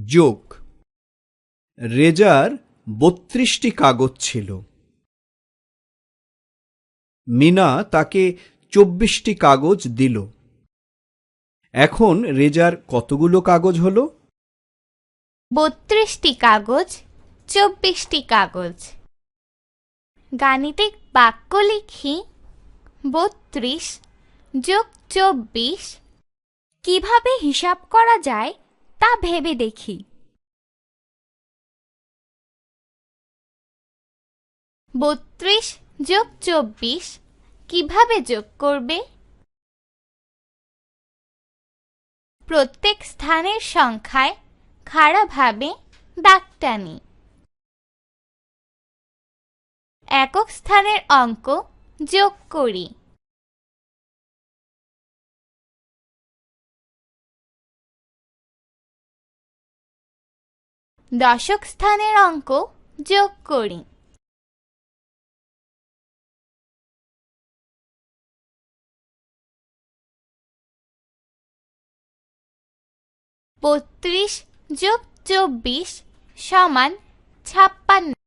যোগ। রেজার বত্রিশটি কাগজ ছিল। মিনা তাকে চব্বিশটি কাগজ দিল। এখন রেজার কতগুলো কাগজ হলো? বত্রিশটি কাগজ, চব্বিশটি কাগজ। গাণিতিক বাক্য লিখি, বত্রিশ যোগ চব্বিশ। কীভাবে হিসাব করা যায়? তা ভেবে দেখি। বত্রিশ যোগ চব্বিশ কীভাবে যোগ করবে? প্রত্যেক স্থানের সংখ্যায় খাড়াভাবে দাগ টানি। একক স্থানের অঙ্ক যোগ করি। দশক স্থানের অঙ্ক যোগ করি। বত্রিশ যোগ চব্বিশ সমান ছাপ্পান্ন।